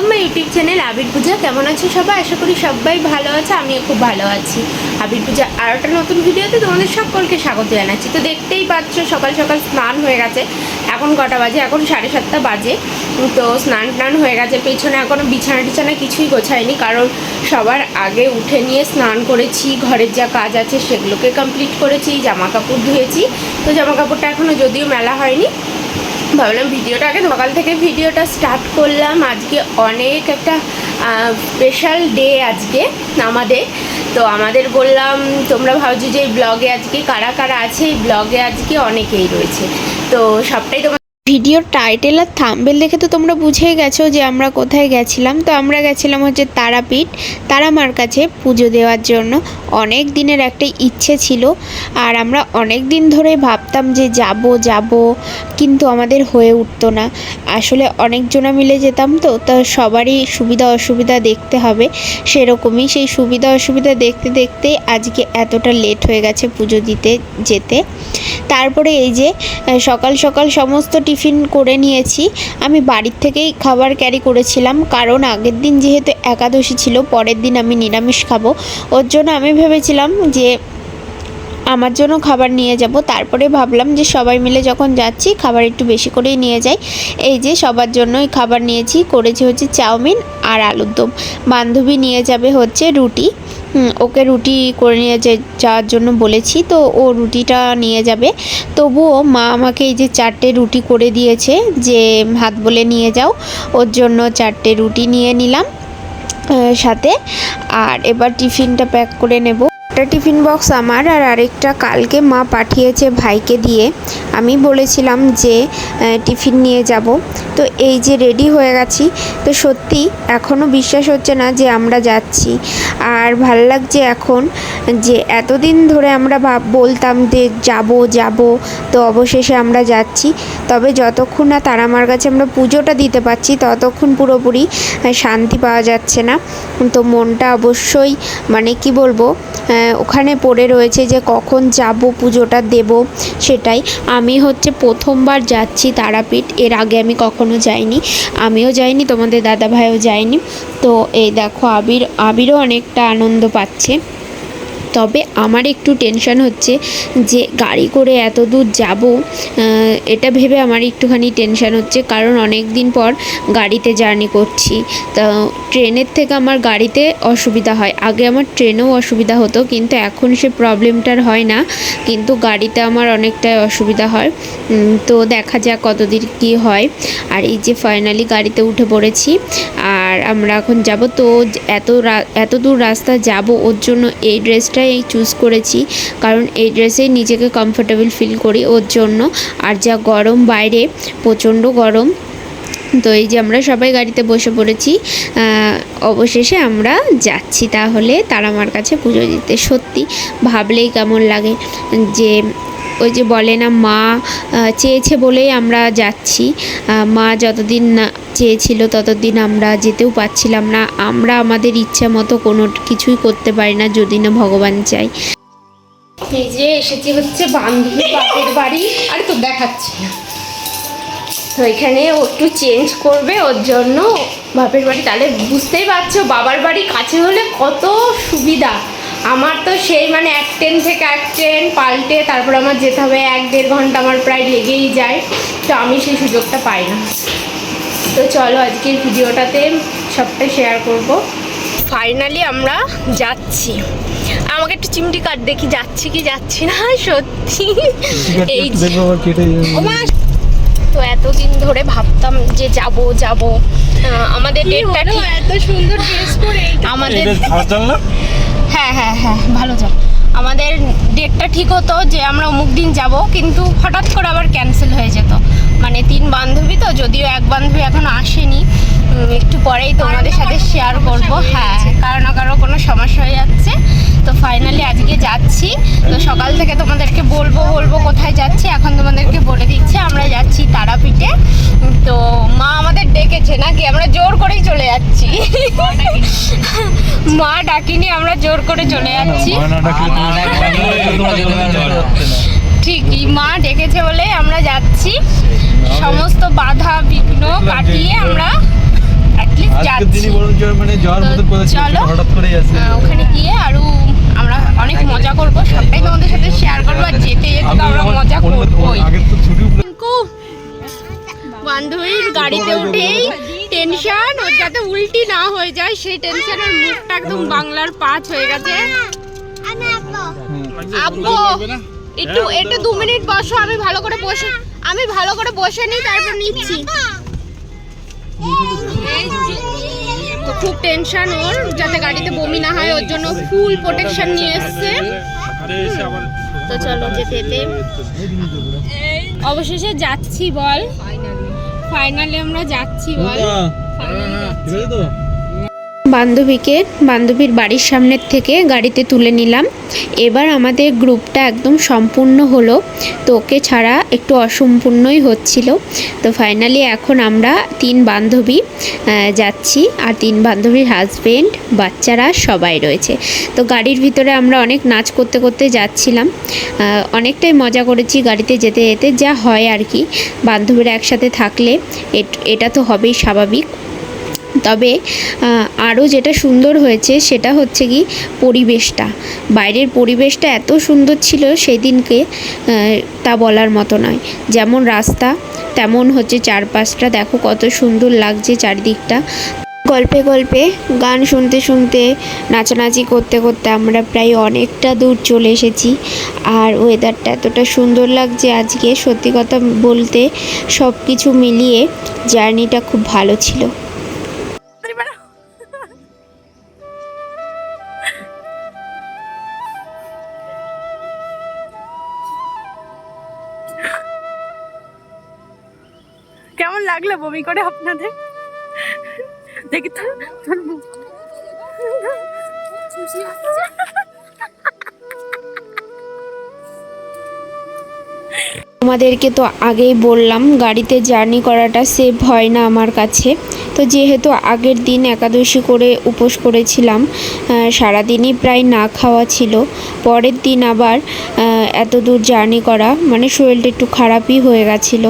Welcome YouTube channel Abir Puja. কেমন আছো সবাই? আশা করি সবাই ভালো আছে, আমিও খুব ভালো আছি। আবির পূজা আর একটা নতুন ভিডিওতে তোমাদের সকলকে স্বাগত জানাচ্ছি। তো দেখতেই পাচ্ছ, সকাল সকাল স্নান হয়ে গেছে। এখন কটা বাজে? এখন সাড়ে সাতটা বাজে। তো স্নান টান হয়ে গেছে। পেছনে এখনও বিছানা টিছানা কিছুই গোছায়নি। কারণ সবার আগে উঠে নিয়ে স্নান করেছি। ঘরের যা কাজ আছে সেগুলোকে কমপ্লিট করেছি। জামা কাপড় ধুয়েছি। তো জামা কাপড়টা এখনও যদিও মেলা হয়নি। ভাবলাম ভিডিওটা আগে, সকাল থেকে ভিডিওটা স্টার্ট করলাম। আজকে অনেক একটা স্পেশাল ডে আজকে আমাদের। তো আমাদের বললাম, তোমরা ভাবছ যে ব্লগে আজকে কারা কারা আছে? এই ব্লগে আজকে অনেকেই রয়েছে। তো সবটাই তোমার ভিডিওর টাইটেল আর থাম্বেল দেখে তো তোমরা বুঝেই গেছো যে আমরা কোথায় গেছিলাম। তো আমরা গেছিলাম হচ্ছে তারাপীঠ, তারামার কাছে পুজো দেওয়ার জন্য। অনেক দিনের একটা ইচ্ছে ছিল আর আমরা অনেক দিন ধরে ভাবতাম যে যাব যাব, কিন্তু আমাদের হয়ে উঠতো না। আসলে অনেকজনা মিলে যেতাম তো, তা সবারই সুবিধা অসুবিধা দেখতে হবে। সেরকমই সেই সুবিধা অসুবিধা দেখতে দেখতে আজকে এতটা লেট হয়ে গেছে পুজো দিতে যেতে। তারপরে এই যে সকাল সকাল সমস্ত টিফিন করে নিয়েছি। আমি বাড়ির থেকেই খাবার ক্যারি করেছিলাম। কারণ আগের দিন যেহেতু একাদশী ছিল, পরের দিন আমি নিরামিষ খাব। ওর জন্য আমি ভেবেছিলাম যে আমার জন্য খাবার নিয়ে যাব। তারপরে ভাবলাম যে সবাই মিলে যখন যাচ্ছি, খাবার একটু বেশি করেই নিয়ে যাই। এই যে সবার জন্যই খাবার নিয়েছি, করেছি হচ্ছে চাউমিন আর আলুর দম। বান্ধবী নিয়ে যাবে হচ্ছে রুটি। ওকে রুটি করে নিয়ে যাওয়ার জন্য বলেছি, তো ও রুটিটা নিয়ে যাবে। তবুও মা আমাকে এই যে চারটে রুটি করে দিয়েছে, যে হাত বলে নিয়ে যাও। ওর জন্য চারটে রুটি নিয়ে নিলাম সাথে। আর এবার টিফিনটা প্যাক করে নেব। একটা টিফিন বক্স আমার আর আরেকটা কালকে মা পাঠিয়েছে ভাইকে দিয়ে। আমি বলেছিলাম যে টিফিন নিয়ে যাব। তো এই যে রেডি হয়ে গেছি। তো সত্যি এখনও বিশ্বাস হচ্ছে না যে আমরা যাচ্ছি। আর ভালো লাগছে এখন যে এতদিন ধরে আমরা বলতাম যে যাব যাব। তো অবশেষে আমরা যাচ্ছি। তবে যতক্ষণ না তারামার কাছে আমরা পুজোটা দিতে পারছি, ততক্ষণ পুরোপুরি শান্তি পাওয়া যাচ্ছে না। তো মনটা অবশ্যই মানে কি বলব ওখানে পড়ে রয়েছে যে কখন যাব, পুজোটা দেব সেটাই। আমি হচ্ছে প্রথমবার যাচ্ছি তারাপীঠ, এর আগে আমি কখনো যাইনি। আমিও যাইনি, তোমাদের দাদা ভাইও যায়নি। তো এই দেখো, আবির, আবিরও অনেকটা আনন্দ পাচ্ছে। তবে আমার একটু টেনশন হচ্ছে যে গাড়ি করে এত দূর যাব এটা ভেবে আমার একটুখানি টেনশন হচ্ছে। কারণ অনেক দিন পর গাড়িতে জার্নি করছি। তো ট্রেনের থেকে আমার গাড়িতে অসুবিধা হয়। আগে আমার ট্রেনেও অসুবিধা হতো, কিন্তু এখন সে প্রবলেমটার হয় না। কিন্তু গাড়িতে আমার অনেকটাই অসুবিধা হয়। তো দেখা যাক কতদিন কী হয়। আর এই যে ফাইনালি গাড়িতে উঠে পড়েছি, আর আমরা এখন যাব। তো এত এত দূর রাস্তা যাব, ওর জন্য এই ড্রেসটাই চুজ করেছি। কারণ এই ড্রেসেই নিজেকে কমফোর্টেবল ফিল করি ওর জন্য। আর যা গরম বাইরে, প্রচণ্ড গরম। তো এই যে আমরা সবাই গাড়িতে বসে পড়েছি অবশেষে আমরা যাচ্ছি। তাহলে তারা আমার কাছে পুজো দিতে। সত্যি ভাবলেই কেমন লাগে যে ওই যে বলে না, মা চেয়েছে বলেই আমরা যাচ্ছি। মা যতদিন না চেয়েছিল ততদিন আমরা যেতেও পারছিলাম না। আমরা আমাদের ইচ্ছা মতো কোনো কিছুই করতে পারি না যদি না ভগবান চাই এই যে এসেছি হচ্ছে বান্ধবী বাপের বাড়ি, আর তো দেখাচ্ছি না। তো এখানে ও একটু চেঞ্জ করবে, ওর জন্য বাপের বাড়ি। তাহলে বুঝতেই পারছ, বাবার বাড়ি কাছে হলে কত সুবিধা। আমার তো সেই মানে এক ট্রেন থেকে এক ট্রেন পাল্টে তারপর আমার যেতে হবে এক দেড় ঘণ্টা আমার প্রায় লেগেই যায় তো আমি সেই সুযোগটা পাই না। তো চলো আজকের ভিডিওটাতে সবটা শেয়ার করব। ফাইনালি আমরা যাচ্ছি। আমাকে একটু চিমটি কাট দেখি যাচ্ছি কি যাচ্ছি না? সত্যি। এই তো এতদিন ধরে ভাবতাম যে যাব যাব। আমাদের ডেটটা ঠিক এত সুন্দর ড্রেস পরে আমাদের হ্যাঁ হ্যাঁ হ্যাঁ ভালো যাও আমাদের ডেটটা ঠিক হতো যে আমরা অমুক দিন যাব কিন্তু হঠাৎ করে আবার ক্যান্সেল হয়ে যেত। মানে তিন বান্ধবী তো যদিও এক বান্ধবী এখনও আসেনি। একটু পরেই তোমাদের সাথে শেয়ার করব। হ্যাঁ কারও না কারও কোনো সমস্যা হয়ে যাচ্ছে। তো ফাইনালি আজকে যাচ্ছি। তো সকাল থেকে তোমাদেরকে বলব বলব কোথায় যাচ্ছি। এখন তোমাদেরকে বলে নাকি আমরা জোর করেই চলে যাচ্ছি। মা ডাকিনি আমরা জোর করে চলে যাচ্ছি। ঠিকই মা ডেকেছে বলে আমরা যাচ্ছি। সমস্ত বাধা বিঘ্ন কাটিয়ে আমরা মানে ওখানে গিয়ে আরও আমরা অনেক মজা করব সবটাই তোমাদের সাথে শেয়ার করব আর যেতে যেতে আমরা মজা করবোই। বান্ধবীর গাড়িতে উঠেই টেনশন, ওর যাতে উল্টি না হয়ে যায়, সেই টেনশনের মুখটা একদম বাংলার পাঁচ হয়ে গেছে। আব্বু, একটু একটু দু মিনিট বসো, আমি ভালো করে বসে, আমি ভালো করে বসে নিই, তারপর নিচ্ছি। তো খুব টেনশন ওর, যাতে গাড়িতে বমি না হয়, ওর জন্য ফুল প্রোটেকশন নিয়ে এসছে। তো চলো, যেতে অবশেষে যাচ্ছি, বল। ফাইনালি আমরা যাচ্ছি বল। আছে তো? বান্ধবীকে, বান্ধবীর বাড়ির সামনের থেকে গাড়িতে তুলে নিলাম। এবার আমাদের গ্রুপটা একদম সম্পূর্ণ হলো। তো ওকে ছাড়া একটু অসম্পূর্ণই হচ্ছিল। তো ফাইনালি এখন আমরা তিন বান্ধবী যাচ্ছি। আর তিন বান্ধবীর হাজবেন্ড বাচ্চারা সবাই রয়েছে। তো গাড়ির ভিতরে আমরা অনেক নাচ করতে করতে যাচ্ছিলাম। অনেকটাই মজা করেছি গাড়িতে যেতে যেতে। যা হয় আর কি, বান্ধবীরা একসাথে থাকলে এটা তো হবেই স্বাভাবিক। তবে আরও যেটা সুন্দর হয়েছে সেটা হচ্ছে কি পরিবেশটা। বাইরের পরিবেশটা এত সুন্দর ছিল সেদিনকে আহ, তা বলার মতো নয়। যেমন রাস্তা তেমন হচ্ছে চারপাশটা। দেখো কত সুন্দর লাগছে চারিদিকটা। গল্পে গল্পে গান শুনতে শুনতে নাচানাচি করতে করতে আমরা প্রায় অনেকটা দূর চলে এসেছি। আর ওয়েদারটা এতটা সুন্দর লাগছে আজকে। সত্যি কথা বলতে সব কিছু মিলিয়ে জার্নিটা খুব ভালো ছিল। কেমন লাগল বমি করে আপনাদের দেখি তো। তোমাদেরকে তো আগেই বললাম, গাড়িতে জার্নি করাটা সেফ হয় না আমার কাছে তো যেহেতু আগের দিন একাদশী করে উপোস করেছিলাম সারাদিনই প্রায় না খাওয়া ছিল, পরের দিন আবার এত দূর জার্নি করা মানে শরীরটা একটু খারাপই হয়ে গেছিল।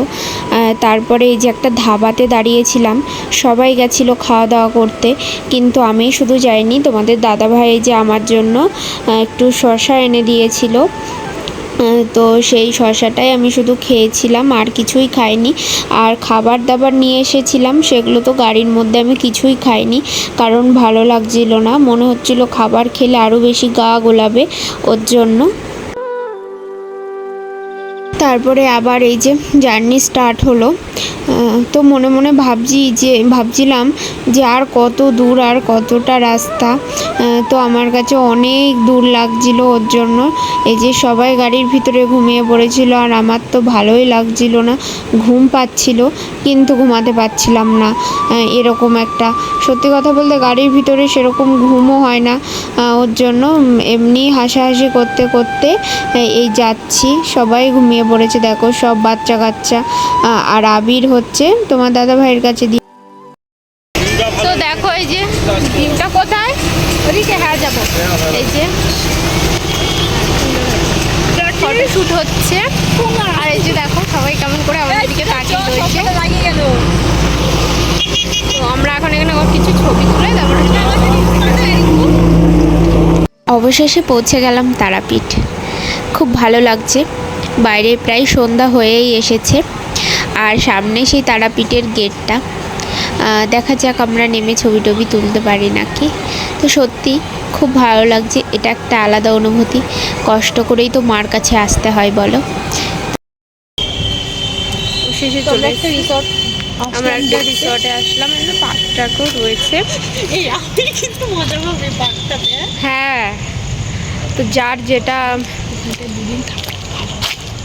তারপরে এই যে একটা ধাবাতে দাঁড়িয়েছিলাম, সবাই গেছিল খাওয়া দাওয়া করতে, কিন্তু আমি শুধু যাইনি, তোমাদের দাদাভাই যে আমার জন্য একটু শশা এনে দিয়েছিল। তো সেই শশাটাই আমি শুধু খেয়েছিলাম, আর কিছুই খাইনি। আর খাবার দাবার নিয়ে এসেছিলাম, সেগুলো তো গাড়ির মধ্যে আমি কিছুই খাইনি, কারণ ভালো লাগছিল না। মনে হচ্ছিল খাবার খেলে আরও বেশি গা গোলাবে ওর জন্য। তারপরে আবার এই যে জার্নি স্টার্ট হলো তো মনে মনে ভাবছি যে, ভাবছিলাম যে আর কত দূর আর কতটা রাস্তা তো আমার কাছে অনেক দূর লাগছিল ওর জন্য। এই যে সবাই গাড়ির ভিতরে ঘুমিয়ে পড়েছিল আর আমার তো ভালোই লাগছিল না, ঘুম পাচ্ছিল কিন্তু ঘুমাতে পারছিলাম না এরকম একটা। সত্যি কথা বলতে গাড়ির ভিতরে সেরকম ঘুমও হয় না ওর জন্য। এমনি হাসাহাসি করতে করতে এই- যাচ্ছি। সবাই ঘুমিয়ে পড়েছে, দেখো সব বাচ্চা কাচ্চা আর আবির হচ্ছে তোমার দাদা ভাইয়ের কাছে দিয়ে তো দেখো এই যে, ডিমটা কোথায়? ওদিকে হ্যাঁ যাব। এই যে। ফটো শুট হচ্ছে। আর এই যে দেখো, সবাই কেমন করে আমাদের দিকে তাকিয়ে রয়েছে। আমরা এখন এখানে কিছু ছবি তুলে তারপরে অবশেষে পৌঁছে গেলাম তারাপীঠ। খুব ভালো লাগছে। বাইরে প্রায় সন্ধ্যা হয়েই এসেছে। আর সামনে সেই তারাপীঠের গেটটা। দেখা যাক আমরা নেমে ছবি টবি তুলতে পারি নাকি। তো সত্যি খুব ভালো লাগছে এটা একটা আলাদা অনুভূতি। কষ্ট করেই তো মার কাছে আসতে হয় বলো। শেষে চলে একটা রিসর্ট আমরা একটা রিসর্টে আসলাম এখানে রয়েছে। এই আমি কিন্তু মজা পাবে পার্কটাতে। হ্যাঁ তো যার যেটা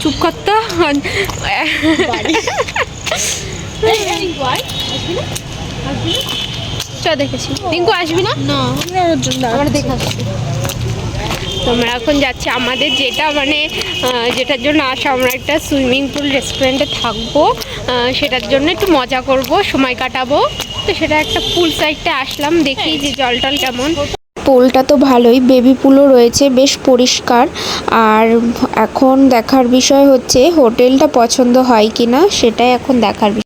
চুপ করতো চ দেখেছি রিঙ্কু আসবি না? না? আমরা এখন যাচ্ছি। আমাদের যেটা মানে যেটার জন্য আসা আমরা একটা সুইমিং পুল রেস্টুরেন্টে থাকব। সেটার জন্য একটু মজা করব সময় কাটাবো। তো সেটা একটা পুল সাইডটা আসলাম দেখি যে জল টল কেমন পুলটা তো ভালোই বেবি পুলও রয়েছে বেশ পরিষ্কার। আর এখন দেখার বিষয় হচ্ছে হোটেলটা পছন্দ হয় কি না সেটাই এখন দেখার বিষয়।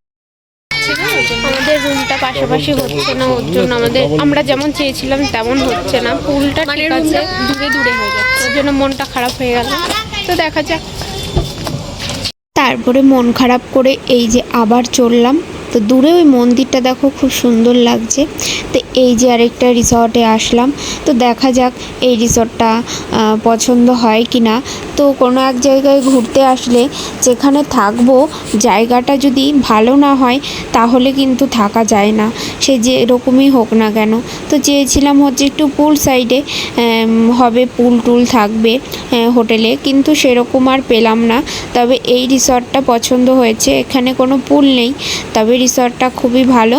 আমাদের রুমটা পাশাপাশি হচ্ছে না ওর জন্য আমাদের আমরা যেমন চেয়েছিলাম তেমন হচ্ছে না। পুলটা মানে ঠিক আছে রুমটা দূরে দূরে হয়ে যাচ্ছে। ওর জন্য মনটা খারাপ হয়ে গেল। তো দেখা যাক। তারপরে মন খারাপ করে এই যে আবার চললাম। তো দূরে ওই মন্দিরটা দেখো, খুব সুন্দর লাগছে। তো এই যে আরেকটা রিসর্টে আসলাম। তো দেখা যাক এই রিসর্টটা পছন্দ হয় কি না তো কোনো এক জায়গায় ঘুরতে আসলে যেখানে থাকব, জায়গাটা যদি ভালো না হয়, তাহলে কিন্তু থাকা যায় না। সে যে এরকমই হোক না কেন। তো চেয়েছিলাম হচ্ছে একটু পুল সাইডে হবে পুল টুল থাকবে হোটেলে কিন্তু সেরকম আর পেলাম না। তবে এই রিসর্টটা পছন্দ হয়েছে। এখানে কোনো পুল নেই। তবে রিসর্টটা খুবই ভালো।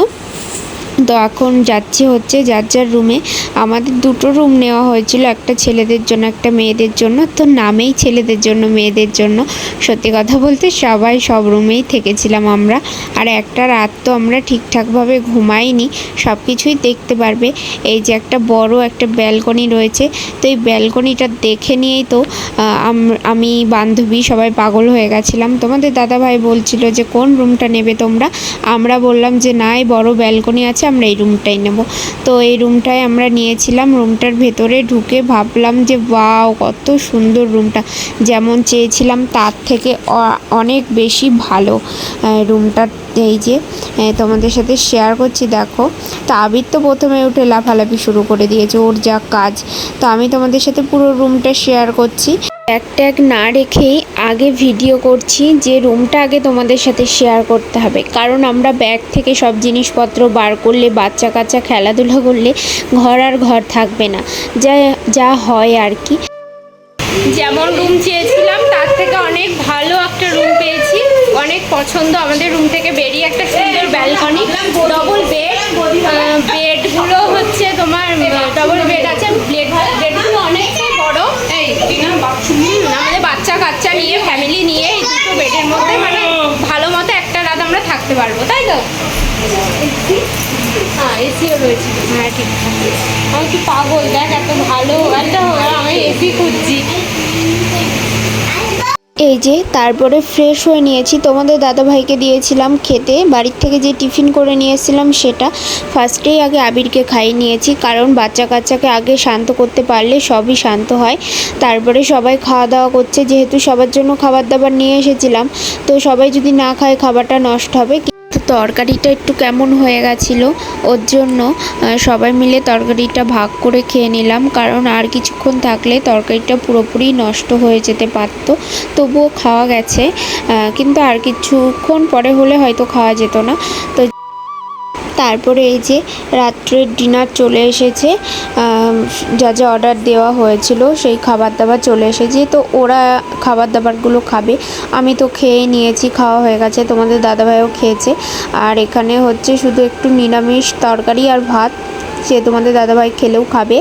তো এখন যাচ্ছি হচ্ছে যার যার রুমে। আমাদের দুটো রুম নেওয়া হয়েছিল, একটা ছেলেদের জন্য, একটা মেয়েদের জন্য। তো নামেই ছেলেদের জন্য, মেয়েদের জন্য। সত্যি কথা বলতে সবাই সব রুমেই থেকেছিলাম আমরা। আর একটা রাত তো আমরা ঠিকঠাকভাবে ঘুমাইনি সব কিছুই দেখতে পারবে। এই যে একটা বড় একটা ব্যালকনি রয়েছে, তো এই ব্যালকনিটা দেখে নিয়েই তো আমি বান্ধবী সবাই পাগল হয়ে গেছিলাম। তোমাদের দাদাভাই বলছিল যে, কোন রুমটা নেবে তোমরা? আমরা বললাম যে, না, এই বড় ব্যালকনি আছে আমরা এই রুমটাই নেব। তো এই রুমটাই আমরা নিয়েছিলাম। রুমটার ভেতরে ঢুকে ভাবলাম যে, ওয়াও, কত সুন্দর রুমটা যেমন চেয়েছিলাম তার থেকে অনেক বেশি ভালো। রুমটা এই যে তোমাদের সাথে শেয়ার করছি, দেখো। তো আবির তো প্রথমে উঠে লাফালাফি শুরু করে দিয়েছে, ওর যা কাজ। তো আমি তোমাদের সাথে পুরো রুমটা শেয়ার করছি। এক ট্যাগ না রেখেই আগে ভিডিও করছি যে রুমটা আগে তোমাদের সাথে শেয়ার করতে হবে। কারণ আমরা ব্যাগ থেকে সব জিনিসপত্র বার করলে বাচ্চা কাচ্চা খেলাধুলা করলে ঘর আর ঘর থাকবে না। যা যা হয় আর কি। যেমন রুম চেয়েছিলাম, তার থেকে অনেক ভালো একটা রুম পেয়েছি। অনেক পছন্দ আমাদের রুম থেকে বেরিয়ে একটা সুন্দর ব্যালকনি ডবল বেড বেডগুলো হচ্ছে তোমার ডবল বেড আছে আমাদের বাচ্চা কাচ্চা নিয়ে ফ্যামিলি নিয়ে এই দুটো বেডের মধ্যে মানে ভালো মতো একটা রাত আমরা থাকতে পারব তাই তো? হ্যাঁ এসিও রয়েছে। হ্যাঁ ঠিক। আমি কি পাগল? দেখ এত ভালো। একটা আমি এসি খুঁজছি। এই যে, তারপরে ফ্রেশ হয়ে নিয়েছি। তোমাদের দাদাভাইকে দিয়েছিলাম খেতে। বাড়ির থেকে যে টিফিন করে নিয়েছিলাম সেটা ফার্স্টেই আগে আবিরকে খাইয়ে নিয়েছি। কারণ বাচ্চা কাচ্চাকে আগে শান্ত করতে পারলে সবই শান্ত হয়। তারপরে সবাই খাওয়া দাওয়া করছে। যেহেতু সবার জন্য খাবার দাবার নিয়ে এসেছিলাম, তো সবাই যদি না খায়, খাবারটা নষ্ট হবে। তরকারিটা একটু কেমন হয়ে গেছিল, ওর জন্য সবাই মিলে তরকারিটা ভাগ করে খেয়ে নিলাম, কারণ আর কিছুক্ষণ থাকলে তরকারিটা পুরোপুরি নষ্ট হয়ে যেতে পারতো, তবুও খাওয়া গেছে কিন্তু আর কিছুক্ষণ পরে হলে হয়তো খাওয়া যেত না। তো তারপরে এই যে রাত্রের ডিনার চলে এসেছে যা যা অর্ডার দেওয়া হয়েছিল, সেই খাবার দাবার চলে এসেছে। তো ওরা খাবার দাবারগুলো খাবে। আমি তো খেয়ে নিয়েছি, খাওয়া হয়ে গেছে, তোমাদের দাদাভাইও খেয়েছে। আর এখানে হচ্ছে শুধু একটু নিরামিষ তরকারি আর ভাত, সে তোমাদের দাদাভাই খেলেও খাবে।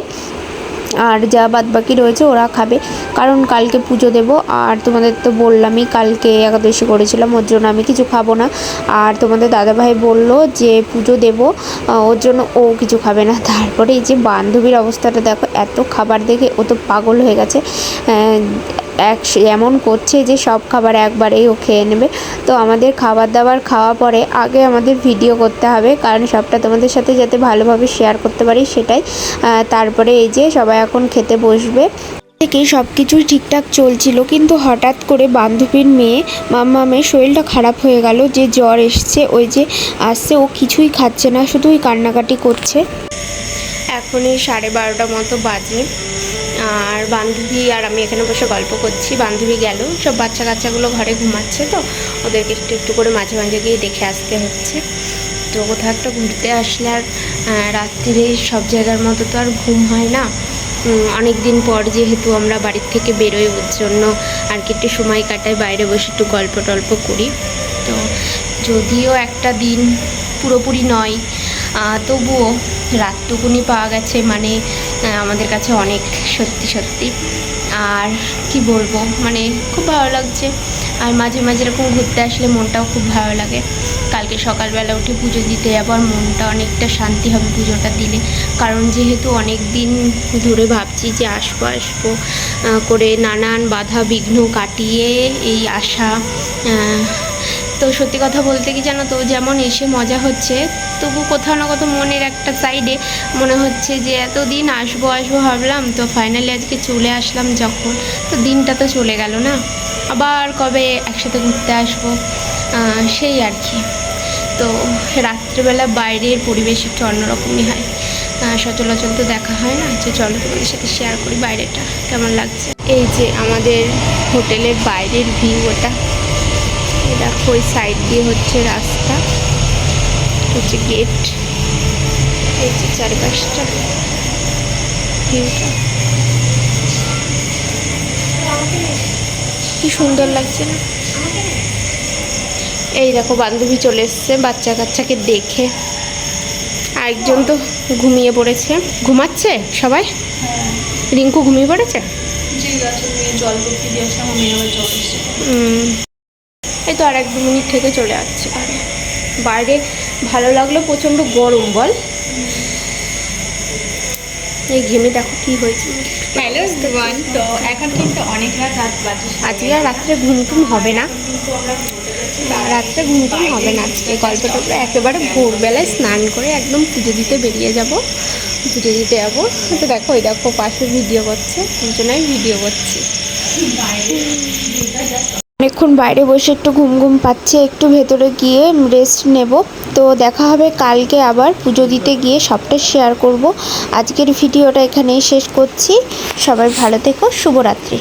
আর যা বাদ বাকি রয়েছে ওরা খাবে। কারণ কালকে পুজো দেব। আর তোমাদের তো বললামই, কালকে একাদশী করেছিলাম, ওর জন্য আমি কিছু খাব না। আর তোমাদের দাদাভাই বলল যে পুজো দেব ওর জন্য ও কিছু খাবে না। তারপরে এই যে বান্ধবীর অবস্থাটা দেখো, এত খাবার দেখে ও তো পাগল হয়ে গেছে। এক এমন করছে যে সব খাবার একবারেই ও খেয়ে নেবে। তো আমাদের খাবার দাবার খাওয়া পরে আগে আমাদের ভিডিও করতে হবে, কারণ সবটা তোমাদের সাথে যাতে ভালোভাবে শেয়ার করতে পারি সেটাই। তারপরে এই যে সবাই এখন খেতে বসবে। থেকে সব কিছুই ঠিকঠাক চলছিল, কিন্তু হঠাৎ করে বান্ধবীর মেয়ে মাম্মামের শরীরটা খারাপ হয়ে গেল, যে জ্বর এসছে, ওই যে আসছে, ও কিছুই খাচ্ছে না শুধুই কান্নাকাটি করছে। এখন এই সাড়ে বারোটা মতো বাজে। আর বান্ধবী আর আমি এখানে বসে গল্প করছি। বান্ধবী গেল, সব বাচ্চা কাচ্চাগুলো ঘরে ঘুমাচ্ছে তো, ওদেরকে একটু একটু করে মাঝে মাঝে গিয়ে দেখে আসতে হচ্ছে। তো কোথাও একটা ঘুরতে আসলে আর রাত্রিরে সব জায়গার মতো তো আর ঘুম হয় না। অনেক দিন পর যেহেতু আমরা বাড়ির থেকে বেরোই, ওর জন্য আর কি একটু সময় কাটাই, বাইরে বসে একটু গল্প টল্প করি। তো যদিও একটা দিন পুরোপুরি নয় তবুও রাতটুকুনি পাওয়া গেছে। মানে আমাদের কাছে অনেক সত্যি সত্যি। আর কি বলব মানে খুব ভালো লাগছে। আর মাঝে মাঝে এরকম ঘুরতে আসলে মনটাও খুব ভালো লাগে। কালকে সকালবেলা উঠে পুজো দিতে যাব, আর মনটা অনেকটা শান্তি হবে পুজোটা দিলে। কারণ যেহেতু অনেক দিন ধরে ভাবছি যে আসব আসব করে নানান বাধা বিঘ্ন কাটিয়ে এই আশা তো সত্যি কথা বলতে কি জানো তো, যেমন এসে মজা হচ্ছে, তবু কোথাও না কোথাও মনের একটা সাইডে মনে হচ্ছে যে এতদিন আসব আসব ভাবলাম, তো ফাইনালি আজকে চলে আসলাম যখন, তো দিনটা তো চলে গেল না? আবার কবে একসাথে ঘুরতে আসব? সেই আর কি। তো রাত্রেবেলা বাইরের পরিবেশ একটু অন্যরকমই হয়। সচলাচল তো দেখা হয় না, যে চলো তোমাদের সাথে শেয়ার করি বাইরেটা কেমন লাগছে? এই যে আমাদের হোটেলের বাইরের ভিউ ওটা। দেখো ওই সাইড দিয়ে হচ্ছে রাস্তা হচ্ছে গেট এই যে চারপাশটা ভিউটা কি সুন্দর লাগছে না? এই দেখো বান্ধবী চলে এসছে বাচ্চা কাচ্চাকে দেখে। আরেকজন তো ঘুমিয়ে পড়েছে। ঘুমাচ্ছে সবাই? রিঙ্কু ঘুমিয়ে পড়েছে? জল দিয়ে আসলাম আবার এই তো আর এক দু মিনিট থেকে চলে যাচ্ছে বাইরে বাইরে ভালো লাগল প্রচণ্ড গরম বল। এই ঘেমে দেখো কি হয়েছে। তো এখন কিন্তু অনেক রাত আজকে আর রাত্রে ঘুম টুম হবে না। রাত্রে ঘুম টুম হবে না আজকে। গল্প টল্প একেবারে ভোরবেলায় স্নান করে একদম পুজো দিতে বেরিয়ে যাব। পুজো দিতে যাব। তো দেখো ওই দেখো পাশে ভিডিও করছে। দুজনাই ভিডিও করছি। অনেকক্ষণ বাইরে বসে একটু ঘুম ঘুম পাচ্ছে, একটু ভেতরে গিয়ে রেস্ট নেব। তো দেখা হবে কালকে আবার পুজো দিতে গিয়ে সবটা শেয়ার করব। আজকের ভিডিওটা এখানেই শেষ করছি। সবাই ভালো থেকো, শুভরাত্রি।